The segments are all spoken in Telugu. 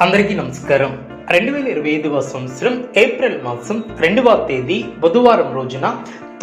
అందరికీ నమస్కారం. రెండు వేల ఇరవై ఐదవ సంవత్సరం ఏప్రిల్ మాసం రెండవ తేదీ బుధవారం రోజున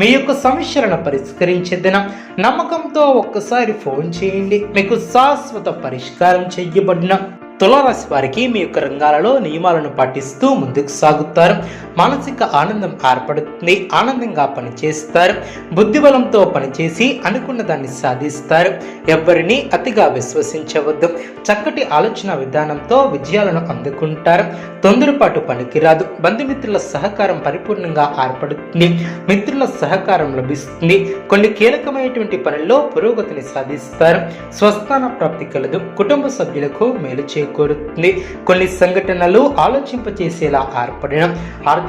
మీ యొక్క సమస్యలను పరిష్కరించేదిన నమ్మకంతో ఒక్కసారి ఫోన్ చేయండి. మీకు శాశ్వత పరిష్కారం చేయబడిన తులారాశి వారికి మీ యొక్క రంగాలలో నియమాలను పాటిస్తూ ముందుకు సాగుతారు. మానసిక ఆనందం ఏర్పడుతుంది ఆనందంగా పనిచేస్తారు బుద్ధిబలంతో పనిచేసి అనుకున్న దాన్ని సాధిస్తారు. ఎవ్వరిని అతిగా విశ్వసించవద్దు. చక్కటి ఆలోచన విధానంతో విజయాలను అందుకుంటారు. తొందరపాటు పనికిరాదు. బంధుమిత్రుల సహకారం పరిపూర్ణంగా ఏర్పడుతుంది. మిత్రుల సహకారం లభిస్తుంది. కొన్ని కీలకమైనటువంటి పనుల్లో పురోగతిని సాధిస్తారు. స్వస్థాన ప్రాప్తి కలదు. కుటుంబ సభ్యులకు మేలు చేకూరుతుంది. కొన్ని సంఘటనలు ఆలోచింపచేసేలా ఏర్పడిన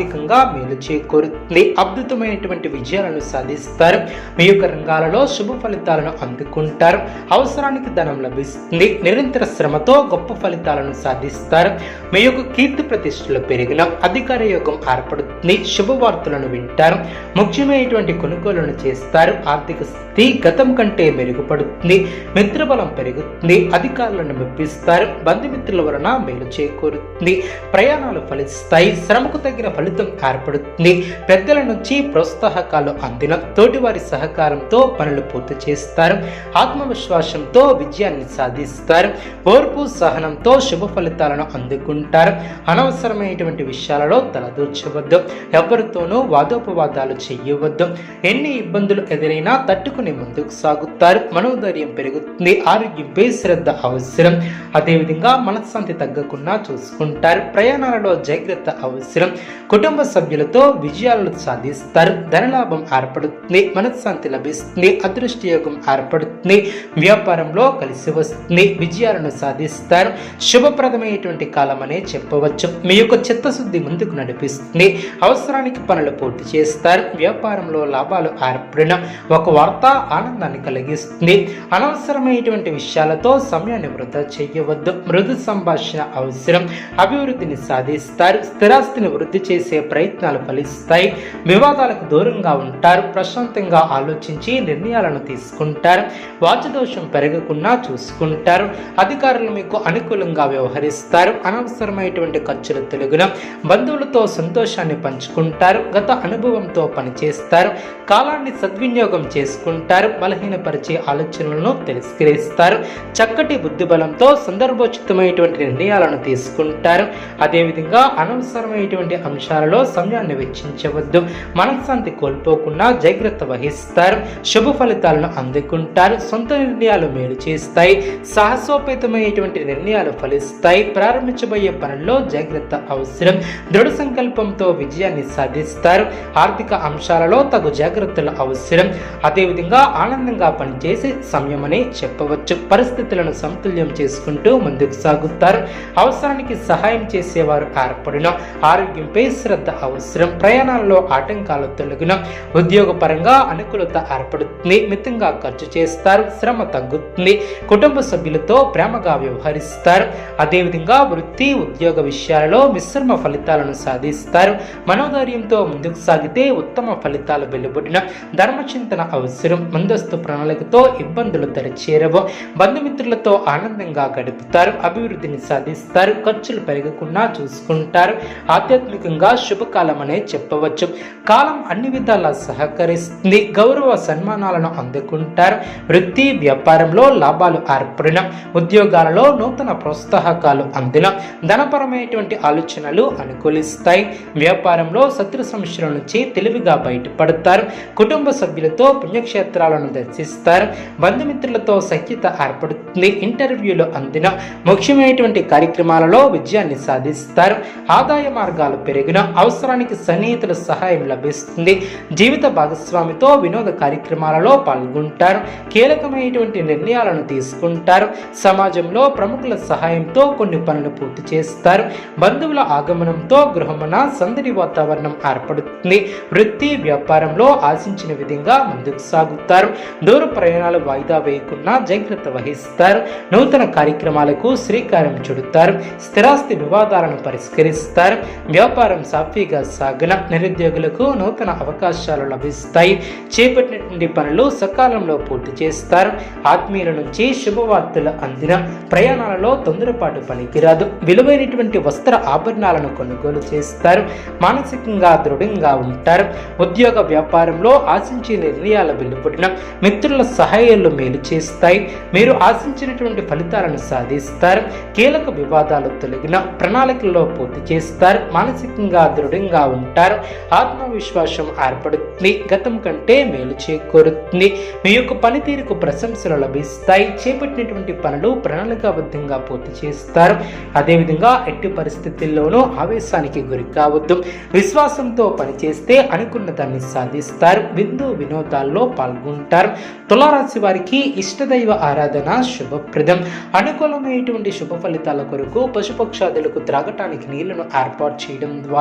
ఆర్థికంగా మేలు చేకూరుతుంది. అద్భుతమైనటువంటి విజయాలను సాధిస్తారు. మీ యొక్క రంగాలలో శుభ ఫలితాలను అందుకుంటారు. అవసరానికి ధనం లభిస్తుంది. నిరంతర శ్రమతో గొప్ప ఫలితాలను సాధిస్తారు. మీ యొక్క కీర్తి ప్రతిష్టలు పెరిగిన అధికార యోగం ఏర్పడుతుంది. శుభవార్తలను వింటారు. ముఖ్యమైనటువంటి కొనుగోలును చేస్తారు. ఆర్థిక స్థితి గతం కంటే మెరుగుపడుతుంది. మిత్రబలం పెరుగుతుంది. అధికారులను మెప్పిస్తారు. బంధుమిత్రుల వలన మేలు చేకూరుతుంది. ప్రయాణాలు ఫలిస్తాయి. శ్రమకు తగిన ఫలితం ఏర్పడుతుంది పెద్దల నుంచి ప్రోత్సాహకాలు అందిన తోటివారి సహకారంతో పనులు పూర్తి చేస్తారు. ఆత్మవిశ్వాసంతో విజయాన్ని సాధిస్తారు. ఓర్పు సహనంతో శుభ ఫలితాలను అందుకుంటారు. అనవసరమైనటువంటి విషయాలలో తలదూర్చవద్దు. ఎవరితోనూ వాదోపవాదాలు చేయవద్దు. ఎన్ని ఇబ్బందులు ఎదురైనా తట్టుకుని ముందుకు సాగుతారు. మనోధైర్యం పెరుగుతుంది. ఆరోగ్యంపై శ్రద్ధ అవసరం. అదేవిధంగా మనశ్శాంతి తగ్గకుండా చూసుకుంటారు. ప్రయాణాలలో జాగ్రత్త అవసరం. కుటుంబ సభ్యులతో విజయాలను సాధిస్తారు ధనలాభం ఏర్పడుతుంది మనశ్శాంతి లభిస్తుంది అదృష్ట యోగం ఏర్పడుతుంది వ్యాపారంలో కలిసి వస్తుంది విజయాలను సాధిస్తారు. శుభప్రదమైనటువంటి కాలం అనే చెప్పవచ్చు. మీ యొక్క చిత్తశుద్ధి ముందుకు నడిపిస్తుంది. అవసరానికి పనులు పూర్తి చేస్తారు. వ్యాపారంలో లాభాలు ఏర్పడిన ఒక వార్త ఆనందాన్ని కలిగిస్తుంది. అనవసరమైనటువంటి విషయాలతో సమయాన్ని వృధా చేయవద్దు. మృదు సంభాషణ అవసరం. అభివృద్ధిని సాధిస్తారు. స్థిరాస్తిని వృద్ధి చేస్తారు చేసే ప్రయత్నాలు ఫలిస్తాయి. వివాదాలకు దూరంగా ఉంటారు. ప్రశాంతంగా ఆలోచించి నిర్ణయాలను తీసుకుంటారు. వాచదోషం పెరగకుండా చూసుకుంటారు. అధికారులు మీకు అనుకూలంగా వ్యవహరిస్తారు. అనవసరమైనటువంటి ఖర్చులు తెలుగున బంధువులతో సంతోషాన్ని పంచుకుంటారు. గత అనుభవంతో పనిచేస్తారు. కాలాన్ని సద్వినియోగం చేసుకుంటారు. బలహీనపరిచే ఆలోచనలను తిరస్కరిస్తారు. చక్కటి బుద్ధిబలంతో సందర్భోచితమైనటువంటి నిర్ణయాలను తీసుకుంటారు. అదేవిధంగా అనవసరమైనటువంటి విషయాలలో సమయాన్ని వెచ్చించవద్దు. మనశ్శాంతి కోల్పోకుండా జాగ్రత్త వహిస్తారు. శుభ ఫలితాలను అందుకుంటారు. సొంత నిర్ణయాలు మేలు చేస్తాయి. సాహసోపేతమైనటువంటి నిర్ణయాలు ఫలిస్తాయి. ప్రారంభించబోయే పనుల్లో జాగ్రత్త అవసరం. దృఢ సంకల్పంతో విజయాన్ని సాధిస్తారు. ఆర్థిక అంశాలలో తగు జాగ్రత్తలు అవసరం. అదేవిధంగా ఆనందంగా పనిచేసే సమయం అని చెప్పవచ్చు. పరిస్థితులను సమతుల్యం చేసుకుంటూ ముందుకు సాగుతారు. అవసరానికి సహాయం చేసేవారు ఏర్పడిన. ఆరోగ్యంపై శ్రద్ధ అవసరం ప్రయాణాల్లో ఆటంకాలు తొలగిన ఉద్యోగపరంగా అనుకూలత ఏర్పడుతుంది మితంగా ఖర్చు చేస్తారు శ్రమ తగ్గుతుంది కుటుంబ సభ్యులతో ప్రేమగా వ్యవహరిస్తారు. అదేవిధంగా వృత్తి ఉద్యోగ విషయాలలో మిశ్రమ ఫలితాలను సాధిస్తారు. మనోధైర్యంతో ముందుకు సాగితే ఉత్తమ ఫలితాలు వెలువడిన ధర్మచింతన అవసరం. ముందస్తు ప్రణాళికతో ఇబ్బందులు తెరచేరవు. బంధుమిత్రులతో ఆనందంగా గడుపుతారు అభివృద్ధిని సాధిస్తారు ఖర్చులు పెరగకుండా చూసుకుంటారు. ఆధ్యాత్మికంగా శుభకాలం అనే చెప్పవచ్చు. కాలం అన్ని విధాలా సహకరిస్తుంది. గౌరవ సన్మానాలను అందుకుంటారు. వృత్తి వ్యాపారంలో లాభాలు ఏర్పడిన ఉద్యోగాలలో నూతన ప్రోత్సాహకాలు అందిన ధనపరమైనటువంటి ఆలోచనలు అనుకూలిస్తాయి. వ్యాపారంలో శత్రు సమస్యల నుంచి తెలివిగా బయటపడతారు. కుటుంబ సభ్యులతో పుణ్యక్షేత్రాలను దర్శిస్తారు. బంధుమిత్రులతో సఖ్యత ఏర్పడుతుంది. ఇంటర్వ్యూలు అందిన ముఖ్యమైనటువంటి కార్యక్రమాలలో విజయాన్ని సాధిస్తారు. ఆదాయ మార్గాలు పెరిగిన అవసరానికి సన్నిహితుల సహాయం లభిస్తుంది. జీవిత భాగస్వామితో వినోద కార్యక్రమాలలో పాల్గొంటారు. కీలకమైనటువంటి నిర్ణయాలను తీసుకుంటారు. సమాజంలో ప్రముఖుల సహాయంతో కొన్ని పనులు పూర్తి చేస్తారు. బంధువుల ఆగమనంతో గృహమున సందడి వాతావరణం ఏర్పడుతుంది. వృత్తి వ్యాపారంలో ఆశించిన విధంగా ముందుకు సాగుతారు. దూర ప్రయాణాలు వాయిదా వేయకుండా జాగ్రత్త వహిస్తారు. నూతన కార్యక్రమాలకు శ్రీకారం చుడతారు. స్థిరాస్తి వివాదాలను పరిష్కరిస్తారు. వ్యాపారం సాఫీగా సాగిన నిరుద్యోగులకు నూతన అవకాశాలు లభిస్తాయి. చేపట్టినటువంటి పనులు సకాలంలో పూర్తి చేస్తారు. ఆత్మీయుల నుంచి శుభవార్తలు అందిన ప్రయాణాలలో తొందరపాటు పనికిరాదు. విలువైనటువంటి వస్త్ర ఆభరణాలను కొనుగోలు చేస్తారు. మానసికంగా దృఢంగా ఉంటారు. ఉద్యోగ వ్యాపారంలో ఆశించే నిర్ణయాల వెలుపడిన మిత్రుల సహాయాలు మేలు చేస్తాయి. మీరు ఆశించినటువంటి ఫలితాలను సాధిస్తారు. కీలక వివాదాలు తొలగిన ప్రణాళికల్లో పూర్తి చేస్తారు. మానసికంగా దృఢంగా ఉంటారు ఆత్మవిశ్వాసం ఏర్పడుతుంది. గతం కంటే మేలు చేకూరుతుంది. మీ యొక్క పనితీరుకు ప్రశంసలు లభిస్తాయి. చేపట్టినటువంటి పనులు ప్రణాళికాబద్ధంగా పూర్తి చేస్తారు. అదేవిధంగా ఎట్టి పరిస్థితుల్లోనూ ఆవేశానికి గురి కావద్దు. విశ్వాసంతో పనిచేస్తే అనుకున్న దాన్ని సాధిస్తారు. విందు వినోదాల్లో పాల్గొంటారు. తులారాశి వారికి ఇష్టదైవ ఆరాధన శుభప్రదం. అనుకూలమైనటువంటి శుభ ఫలితాల కొరకు పశుపక్షాదులకు త్రాగటానికి నీళ్ళను ఏర్పాటు చేయడం ద్వారా